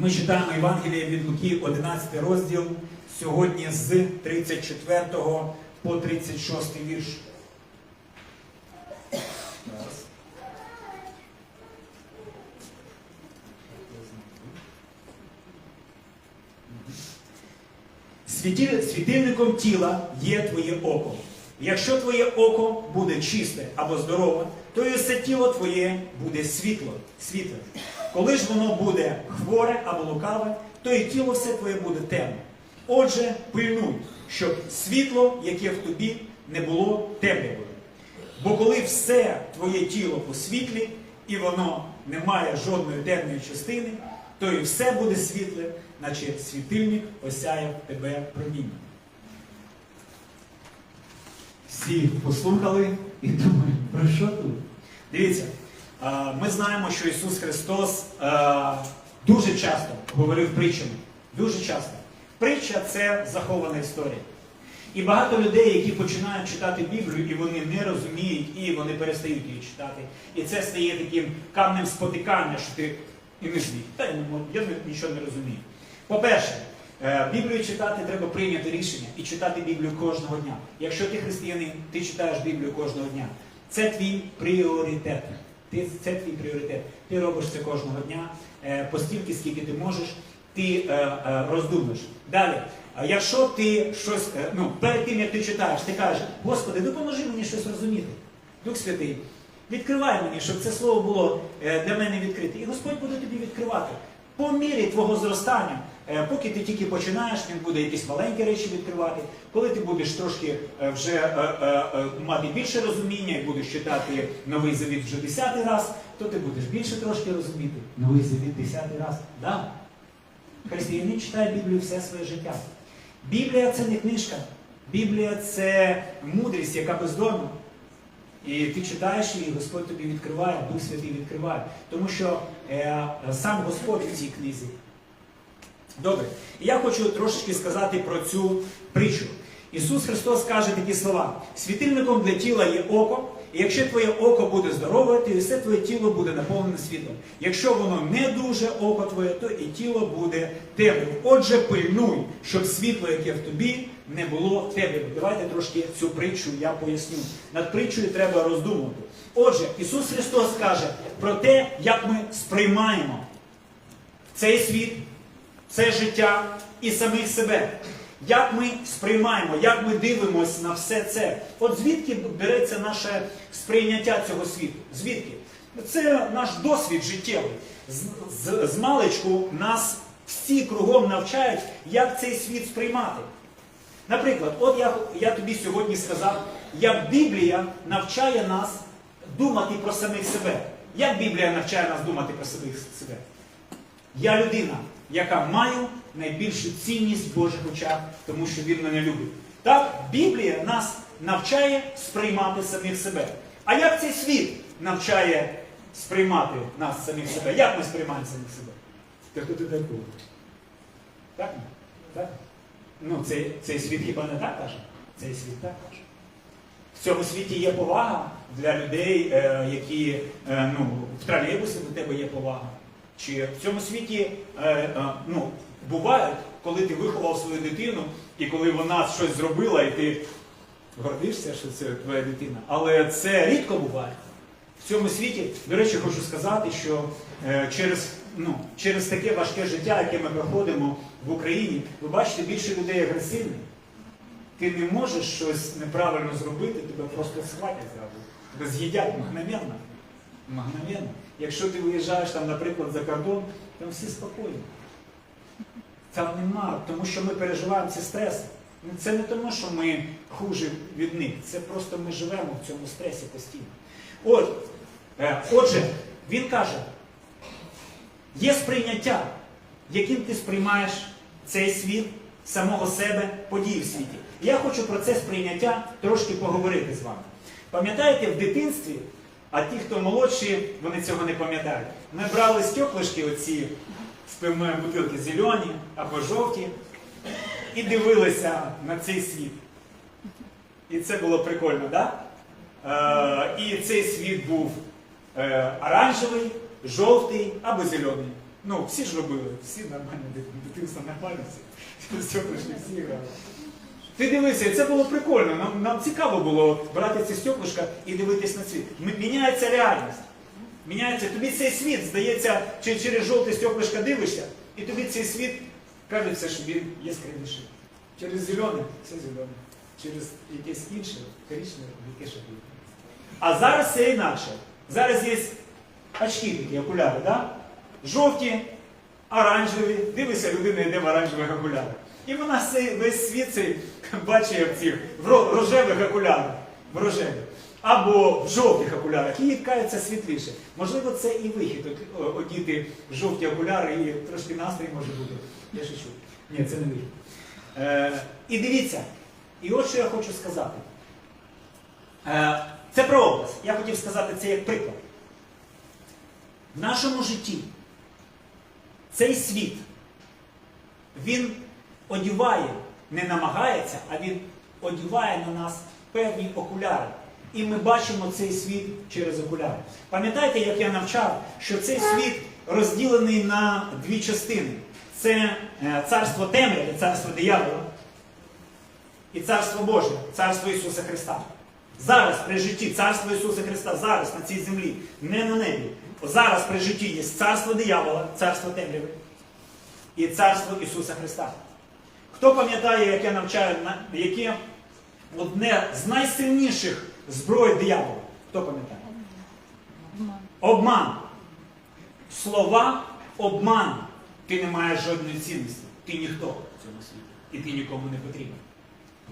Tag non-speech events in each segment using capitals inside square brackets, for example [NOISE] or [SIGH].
Ми читаємо Євангеліє від Луки, 11 розділ, сьогодні з 34 по 36 вірш. Світильником тіла є твоє око. Якщо твоє око буде чисте або здорове, то і все тіло твоє буде світло, світле. Коли ж воно буде хворе або лукаве, то і тіло все твоє буде темне. Отже, пильнуй, щоб світло, яке в тобі, не було темрявою. Бо коли все твоє тіло по світлі, і воно не має жодної темної частини, то і все буде світле, наче світильник осяяв тебе проміння. Всі послухали і думають, про що тут? Дивіться, ми знаємо, що Ісус Христос дуже часто говорив притчами. Дуже часто. Притча це захована історія. І багато людей, які починають читати Біблію, і вони не розуміють, і вони перестають її читати. І це стає таким камнем спотикання, що ти і не зміг. Та я, нічого не розумію. По-перше, е, Біблію читати треба прийняти рішення і читати Біблію кожного дня. Якщо ти християнин, ти читаєш Біблію кожного дня. Це твій пріоритет. Ти, це твій пріоритет. Ти робиш це кожного дня, е, постільки, скільки ти можеш, ти е, е, роздумуєш. Далі, якщо ти щось, е, ну, перед тим як ти читаєш, ти кажеш, Господи, допоможи мені щось розуміти. Дух Святий, відкривай мені, щоб це слово було е, для мене відкрите. І Господь буде тобі відкривати. По мірі твого зростання, е, поки ти тільки починаєш, він буде якісь маленькі речі відкривати. Коли ти будеш трошки е, вже е, е, е, мати більше розуміння і будеш читати новий завіт вже десятий раз, то ти будеш більше трошки розуміти. Новий завіт десятий раз. Да. Християнин читає Біблію все своє життя. Біблія це не книжка. Біблія це мудрість, яка бездомна. І ти читаєш її, Господь тобі відкриває, Дух Святий відкриває. Тому що е, сам Господь в цій книзі. Добре. І я хочу трошечки сказати про цю притчу. Ісус Христос каже такі слова: світильником для тіла є око, і якщо твоє око буде здорове, то і все твоє тіло буде наповнене світлом. Якщо воно не дуже око твоє, то і тіло буде темним. Отже, пильнуй, щоб світло, яке в тобі, не було темрявим. Давайте трошки цю притчу я поясню. Над притчою треба роздумувати. Отже, Ісус Христос каже про те, як ми сприймаємо цей світ, це життя і самих себе. Як ми сприймаємо, як ми дивимося на все це? От звідки береться наше сприйняття цього світу? Звідки? Це наш досвід життєвий. З, з, з маличку нас всі кругом навчають, як цей світ сприймати. Наприклад, от я, я тобі сьогодні сказав, як Біблія навчає нас думати про самих себе. Як Біблія навчає нас думати про самих себе? Я людина, яка маю найбільшу цінність в Божих очах, тому що він мене любить. Так, Біблія нас навчає сприймати самих себе. А як цей світ навчає сприймати нас самих себе? Як ми сприймаємо самих себе? Та хто ти такий? Так? Так? Ну, цей, цей світ хіба не так каже? Цей світ так каже. В цьому світі є повага для людей, е, які е, ну, в тролейбусі до тебе є повага. Чи в цьому світі е, е, ну, бувають, коли ти виховав свою дитину, і коли вона щось зробила, і ти гордишся, що це твоя дитина. Але це рідко буває. В цьому світі, до речі, хочу сказати, що е, через, ну, через таке важке життя, яке ми проходимо в Україні, ви бачите більше людей агресивних. Ти не можеш щось неправильно зробити, тебе просто схватять зразу. Тебе з'їдять мгновенно. Мгновенно. Якщо ти виїжджаєш там, наприклад, за кордон, там всі спокійні. Там нема, тому що ми переживаємо ці стреси. Ну, Це не тому, що ми хуже від них, це просто ми живемо в цьому стресі постійно. От, е, отже, він каже, є сприйняття, яким ти сприймаєш цей світ, самого себе, події в світі. Я хочу про це сприйняття трошки поговорити з вами. Пам'ятаєте, в дитинстві, а ті, хто молодші, вони цього не пам'ятають. Ми брали стеклишки оці з пивної бутилки зелені або жовті і дивилися на цей світ. І це було прикольно, так? Да? Е, і цей світ був е, оранжевий, жовтий або зелений. Ну, всі ж робили, всі нормально, дитинство нормально, всі, все всі грали. Ти дивися, і це було прикольно. Нам, нам цікаво було брати ці стеклишка і дивитись на світ. Міняється реальність. Міняється, тобі цей світ, здається, чи через жовте стеклишко дивишся, і тобі цей світ кажеться, що він яскравіший. Через зелене все зелене. Через якесь інше, коричневе, яке ще буде. А зараз це інакше. Зараз є очки такі, окуляри, да? жовті, оранжеві. Дивися, людина йде в оранжевих окулярах. І вона весь світ цей [LAUGHS] бачить в цих в рожевих окулярах. В рожевих. Або в жовтих окулярах. Їй кається світліше. Можливо, це і вихід одіти жовті окуляри і трошки настрій може бути. Я шучу. Ні, це не вихід. Е, і дивіться, і от що я хочу сказати. Е, це про образ. Я хотів сказати це як приклад. В нашому житті цей світ, він одіває, не намагається, а він одіває на нас певні окуляри. І ми бачимо цей світ через окуляри. Пам'ятаєте, як я навчав, що цей світ розділений на дві частини: це е, царство темряви, царство диявола і царство Боже, царство Ісуса Христа. Зараз при житті царство Ісуса Христа, зараз на цій землі, не на небі. Зараз при житті є царство диявола, царство темряви і царство Ісуса Христа. Хто пам'ятає, як я навчаю, яке одне з найсильніших зброй диявола? Хто пам'ятає? Обман. Слова обман. Ти не маєш жодної цінності. Ти ніхто в цьому світі. І ти нікому не потрібен.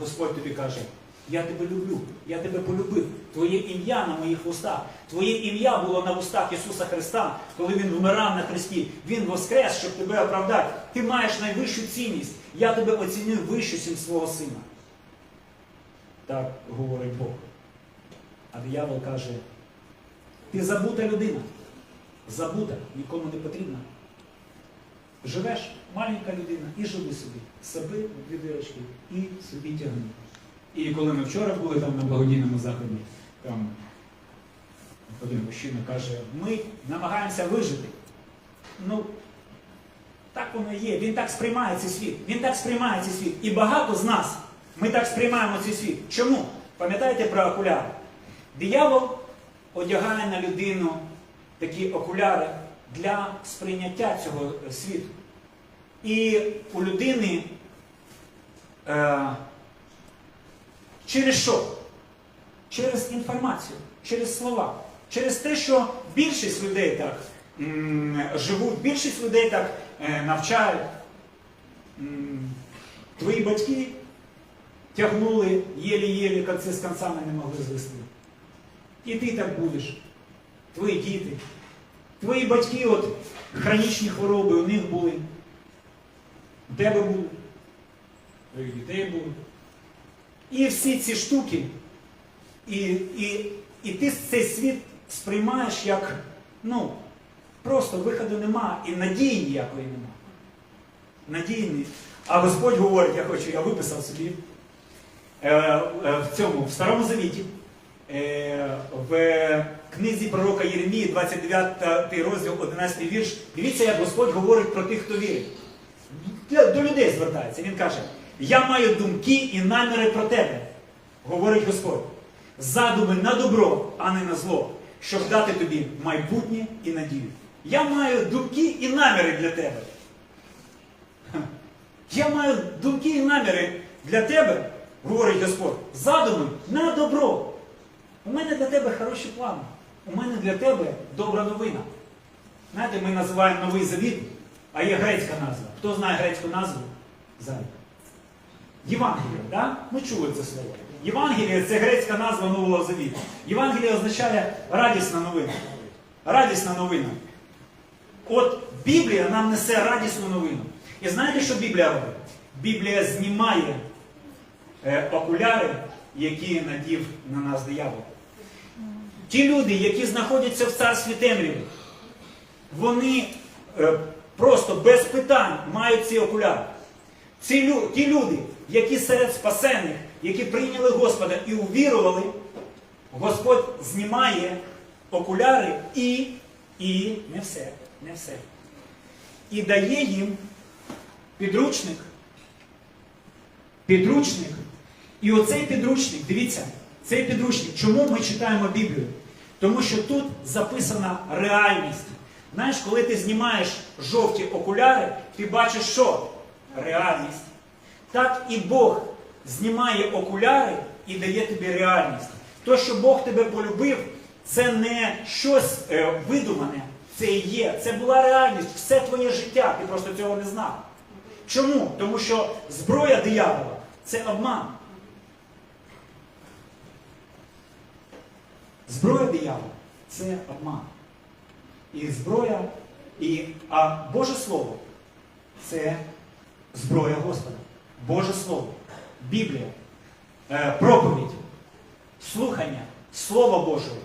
Господь тобі каже, я тебе люблю, я тебе полюбив. Твоє ім'я на моїх вустах. Твоє ім'я було на вустах Ісуса Христа, коли Він вмирав на Христі. Він воскрес, щоб тебе оправдати. Ти маєш найвищу цінність. Я тебе оцінив вище, ніж свого сина. Так говорить Бог. А диявол каже, ти забута людина. Забута, нікому не потрібна. Живеш, маленька людина, і живи собі. Саби дві дирочки і собі тягни. І коли ми вчора були там на благодійному заході, там один мужчина каже, ми намагаємося вижити. Ну, так воно є. Він так сприймає цей світ. Він так сприймає цей світ. І багато з нас ми так сприймаємо цей світ. Чому? Пам'ятаєте про окуляри? Диявол одягає на людину такі окуляри для сприйняття цього е, світу. І у людини е, через що? Через інформацію, через слова, через те, що більшість людей так м, живуть, більшість людей так е, навчають. М, Твої батьки тягнули єлі-єлі, конці з концами не могли звести. І ти так будеш. Твої діти. Твої батьки, от хронічні хвороби у них були. У тебе були. Твоїх дітей були. І всі ці штуки, і, і, і ти цей світ сприймаєш як, ну, просто виходу нема і надії ніякої нема. Надії ні. А Господь говорить, я хочу, я виписав собі е, е, в цьому, в Старому Завіті, в книзі пророка Єремії, 29 розділ, 11 вірш. Дивіться, як Господь говорить про тих, хто вірить. До людей звертається. Він каже: Я маю думки і наміри про тебе, говорить Господь. Задуми на добро, а не на зло, щоб дати тобі майбутнє і надію. Я маю думки і наміри для тебе. Я маю думки і наміри для тебе, говорить Господь, задуми на добро. У мене для тебе хороші плани. У мене для тебе добра новина. Знаєте, ми називаємо Новий Завіт, а є грецька назва. Хто знає грецьку назву? Завіт. Євангелія, да? Ми чули це слово. Євангелія це грецька назва Нового Завіту. Євангелія означає радісна новина. Радісна новина. От Біблія нам несе радісну новину. І знаєте, що Біблія робить? Біблія знімає е, окуляри, які надів на нас диявол. Ті люди, які знаходяться в царстві темряви, вони е, просто без питань мають ці окуляри. Ці ті люди, які серед спасених, які прийняли Господа і увірували, Господь знімає окуляри і, і не все, не все. і дає їм підручник. Підручник. І оцей підручник, дивіться, цей підручник, чому ми читаємо Біблію? Тому що тут записана реальність. Знаєш, коли ти знімаєш жовті окуляри, ти бачиш що? Реальність. Так і Бог знімає окуляри і дає тобі реальність. То, що Бог тебе полюбив, це не щось е, видумане, це і є. Це була реальність, все твоє життя. Ти просто цього не знав. Чому? Тому що зброя диявола це обман. Зброя диявола це обман. І зброя, і, а Боже Слово це зброя Господа. Боже Слово, Біблія, е, проповідь, слухання, Слова Божого.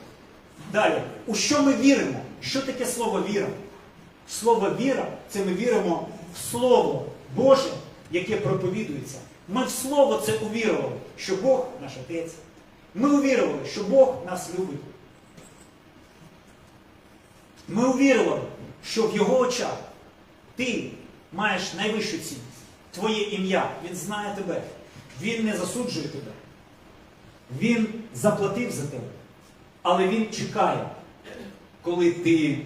Далі, у що ми віримо? Що таке слово віра? Слово віра це ми віримо в Слово Боже, яке проповідується. Ми в Слово це увірували, що Бог наш Отець. Ми увірували, що Бог нас любить. Ми увірували, що в Його очах ти маєш найвищу цінність. Твоє ім'я, Він знає тебе. Він не засуджує тебе. Він заплатив за тебе. Але Він чекає, коли ти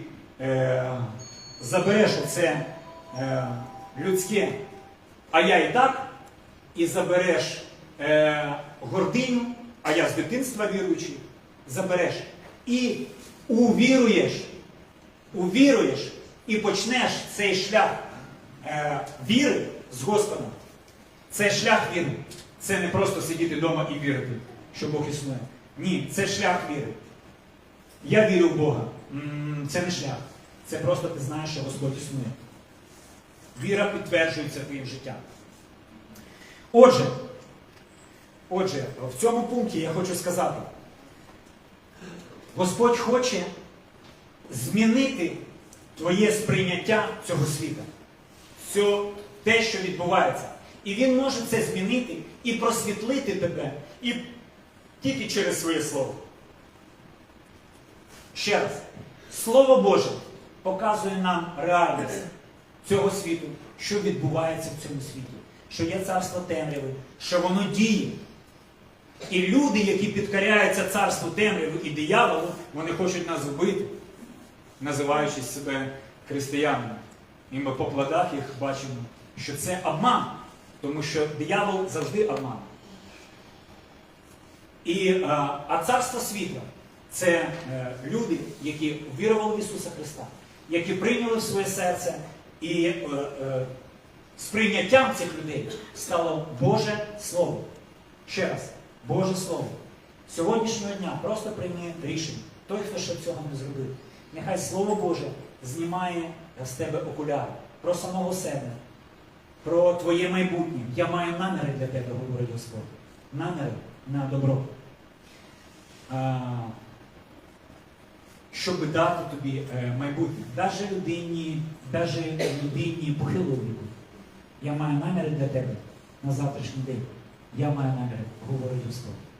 е, забереш оце е, людське, а я і так, і забереш е, гординю, а я з дитинства віруючий, забереш. І увіруєш, увіруєш і почнеш цей шлях е, віри з Господом. Це шлях віри. Це не просто сидіти вдома і вірити, що Бог існує. Ні, це шлях віри. Я вірю в Бога. Це не шлях. Це просто ти знаєш, що Господь існує. Віра підтверджується твоїм життям. Отже, отже, в цьому пункті я хочу сказати, Господь хоче змінити твоє сприйняття цього світа, Цього, те, що відбувається. І Він може це змінити і просвітлити тебе і тільки через своє слово. Ще раз, Слово Боже показує нам реальність цього світу, що відбувається в цьому світі, що є царство темряви, що воно діє. І люди, які підкоряються царству темряви і дияволу, вони хочуть нас вбити, називаючи себе християнами. І ми по плодах їх бачимо, що це обман, тому що диявол завжди обман. І, а, а царство світла це е, люди, які вірували в Ісуса Христа, які прийняли в своє серце, і е, е, сприйняттям цих людей стало Боже Слово. Ще раз, Боже Слово. Сьогоднішнього дня просто прийми рішення. Той, хто ще цього не зробив. Нехай Слово Боже знімає з тебе окуляри про самого себе, про твоє майбутнє. Я маю наміри для тебе, говорить Господь. Наміри на добро. Щоб дати тобі е, майбутнє. Даже людині, даже людині похилого віку. Я маю наміри для тебе на завтрашній день. Я маю наміри, говорить Господь.